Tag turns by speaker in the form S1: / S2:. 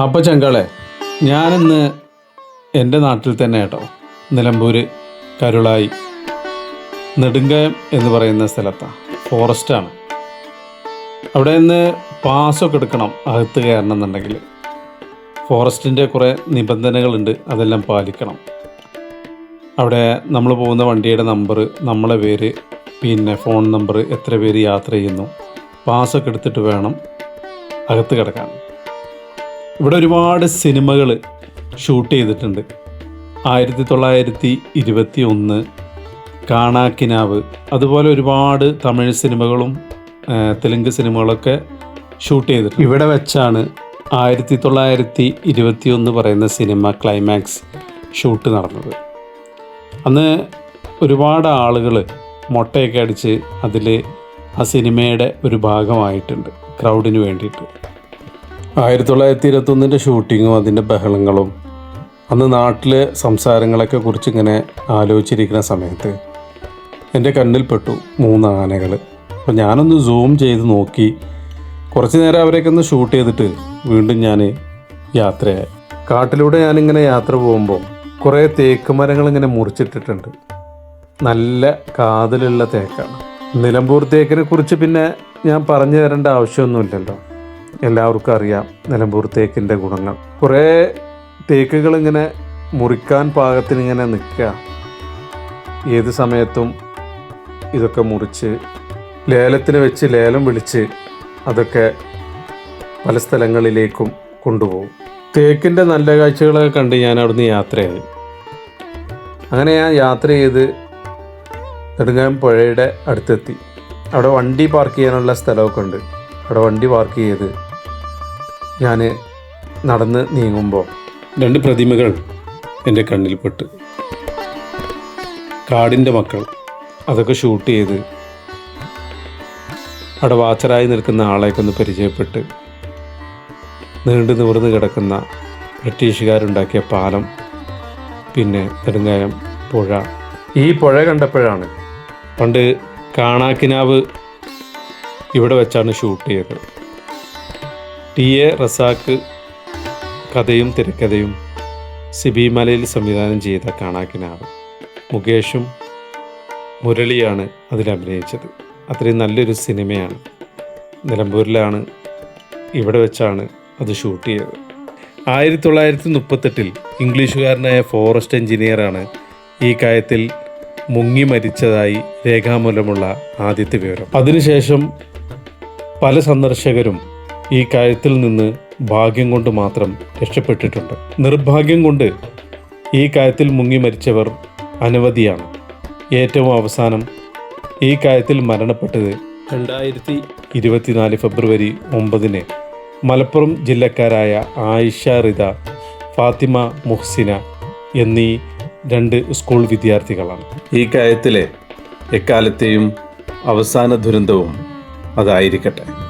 S1: അപ്പോൾ ചങ്കളെ ഞാനിന്ന് എന്റെ നാട്ടിൽ തന്നെ കേട്ടോ. നിലമ്പൂർ കരുളായി നെടുങ്കയം എന്ന് പറയുന്ന സ്ഥലത്താണ് ഫോറസ്റ്റാണ് അവിടെ നിന്ന് പാസ്സൊക്കെ എടുക്കണം അകത്ത് കയറണം എന്നുണ്ടെങ്കിൽ ഫോറസ്റ്റിന്റെ കുറേ നിബന്ധനകളുണ്ട് അതെല്ലാം പാലിക്കണം. അവിടെ നമ്മൾ പോകുന്ന വണ്ടിയുടെ നമ്പർ നമ്മളെ പേര് പിന്നെ ഫോൺ നമ്പർ എത്ര പേര് യാത്ര ചെയ്യുന്നു പാസ്സൊക്കെ എടുത്തിട്ട് വേണം അകത്ത് കിടക്കാൻ. ഇവിടെ ഒരുപാട് സിനിമകൾ ഷൂട്ട് ചെയ്തിട്ടുണ്ട്. ആയിരത്തി തൊള്ളായിരത്തി ഇരുപത്തി ഒന്ന് കാണാക്കിനാവ് അതുപോലെ ഒരുപാട് തമിഴ് സിനിമകളും തെലുങ്ക് സിനിമകളൊക്കെ ഷൂട്ട് ചെയ്തിട്ടുണ്ട്. ഇവിടെ വെച്ചാണ് ആയിരത്തി തൊള്ളായിരത്തി ഇരുപത്തി ഒന്ന് പറയുന്ന സിനിമ ക്ലൈമാക്സ് ഷൂട്ട് നടന്നത്. അന്ന് ഒരുപാട് ആളുകൾ മുട്ടയൊക്കെ അടിച്ച് അതിൽ ആ സിനിമയുടെ ഒരു ഭാഗമായിട്ടുണ്ട് ക്രൗഡിന് വേണ്ടിയിട്ട്. ആയിരത്തി തൊള്ളായിരത്തി ഇരുപത്തൊന്നിന്റെ ഷൂട്ടിങ്ങും അതിന്റെ ബഹളങ്ങളും അന്ന് നാട്ടിലെ സംസാരങ്ങളൊക്കെ കുറിച്ച് ഇങ്ങനെ ആലോചിച്ചിരിക്കുന്ന സമയത്ത് എന്റെ കണ്ണിൽപ്പെട്ടു മൂന്ന് ആനകൾ. അപ്പോൾ ഞാനൊന്ന് സൂം ചെയ്ത് നോക്കി കുറച്ച് നേരം അവരെയൊക്കെ ഒന്ന് ഷൂട്ട് ചെയ്തിട്ട് വീണ്ടും ഞാൻ യാത്രയായി. കാട്ടിലൂടെ ഞാനിങ്ങനെ യാത്ര പോകുമ്പോൾ കുറേ തേക്ക് മരങ്ങൾ ഇങ്ങനെ മുറിച്ചിട്ടിട്ടുണ്ട്. നല്ല കാതലുള്ള തേക്കാണ്. നിലമ്പൂർ തേക്കിനെ കുറിച്ച് പിന്നെ ഞാൻ പറഞ്ഞു തരേണ്ട ആവശ്യമൊന്നുമില്ലല്ലോ. എല്ലാവർക്കും അറിയാം നിലമ്പൂർ തേക്കിന്റെ ഗുണങ്ങൾ. കുറേ തേക്കുകൾ ഇങ്ങനെ മുറിക്കാൻ പാകത്തിന് ഇങ്ങനെ നിൽക്കുക. ഏത് സമയത്തും ഇതൊക്കെ മുറിച്ച് ലേലത്തിന് വെച്ച് ലേലം വിളിച്ച് അതൊക്കെ പല സ്ഥലങ്ങളിലേക്കും കൊണ്ടുപോകും. തേക്കിന്റെ നല്ല കാഴ്ചകളൊക്കെ കണ്ട് ഞാൻ അവിടുന്ന് യാത്രയായി. അങ്ങനെ ഞാൻ യാത്ര ചെയ്ത് നെടുങ്ങാൻ പുഴയുടെ അടുത്തെത്തി. അവിടെ വണ്ടി പാർക്ക് ചെയ്യാനുള്ള സ്ഥലമൊക്കെ ഉണ്ട്. അവിടെ വണ്ടി പാർക്ക് ചെയ്ത് ഞാൻ നടന്ന് നീങ്ങുമ്പോൾ രണ്ട് പ്രതിമകൾ എന്റെ കണ്ണിൽപ്പെട്ട് കാടിന്റെ മക്കൾ അതൊക്കെ ഷൂട്ട് ചെയ്ത് അവിടെ വാച്ചറായി നിൽക്കുന്ന ആളെയൊക്കെ ഒന്ന് പരിചയപ്പെട്ട് നീണ്ടു നിവർന്ന് കിടക്കുന്ന ബ്രിട്ടീഷുകാരുണ്ടാക്കിയ പാലം പിന്നെ നെടുങ്കായം പുഴ. ഈ പുഴ കണ്ടപ്പോഴാണ് പണ്ട് കാണാക്കിനാവ് ഇവിടെ വെച്ചാണ് ഷൂട്ട് ചെയ്തത്. ടി എ റസാക്ക് കഥയും തിരക്കഥയും സിബി മലയിൽ സംവിധാനം ചെയ്ത കാണാക്കിനാവ് മുകേഷും മുരളിയാണ് അതിലഭിനയിച്ചത് അത്രയും നല്ലൊരു സിനിമയാണ്. നിലമ്പൂരിലാണ് ഇവിടെ വെച്ചാണ് അത് ഷൂട്ട് ചെയ്തത്. ആയിരത്തി തൊള്ളായിരത്തി മുപ്പത്തെട്ടിൽ ഇംഗ്ലീഷുകാരനായ ഫോറസ്റ്റ് എഞ്ചിനീയറാണ് ഈ കാര്യത്തിൽ മുങ്ങി മരിച്ചതായി രേഖാമൂലമുള്ള ആദ്യത്തെ വിവരം. അതിനുശേഷം പല സന്ദർശകരും ഈ കാര്യത്തിൽ നിന്ന് ഭാഗ്യം കൊണ്ട് മാത്രം രക്ഷപ്പെട്ടിട്ടുണ്ട്. നിർഭാഗ്യം കൊണ്ട് ഈ കാര്യത്തിൽ മുങ്ങി മരിച്ചവർ അനവധിയാണ്. ഏറ്റവും അവസാനം ഈ കാര്യത്തിൽ മരണപ്പെട്ടത് രണ്ടായിരത്തി ഇരുപത്തിനാല് ഫെബ്രുവരി ഒമ്പതിന് മലപ്പുറം ജില്ലക്കാരായ ആയിഷ റിത ഫാത്തിമ മുഹ്സിന എന്നീ രണ്ട് സ്കൂൾ വിദ്യാർത്ഥികളാണ്. ഈ കാര്യത്തിലെ എക്കാലത്തെയും അവസാന ദുരന്തവും അതായിരിക്കട്ടെ.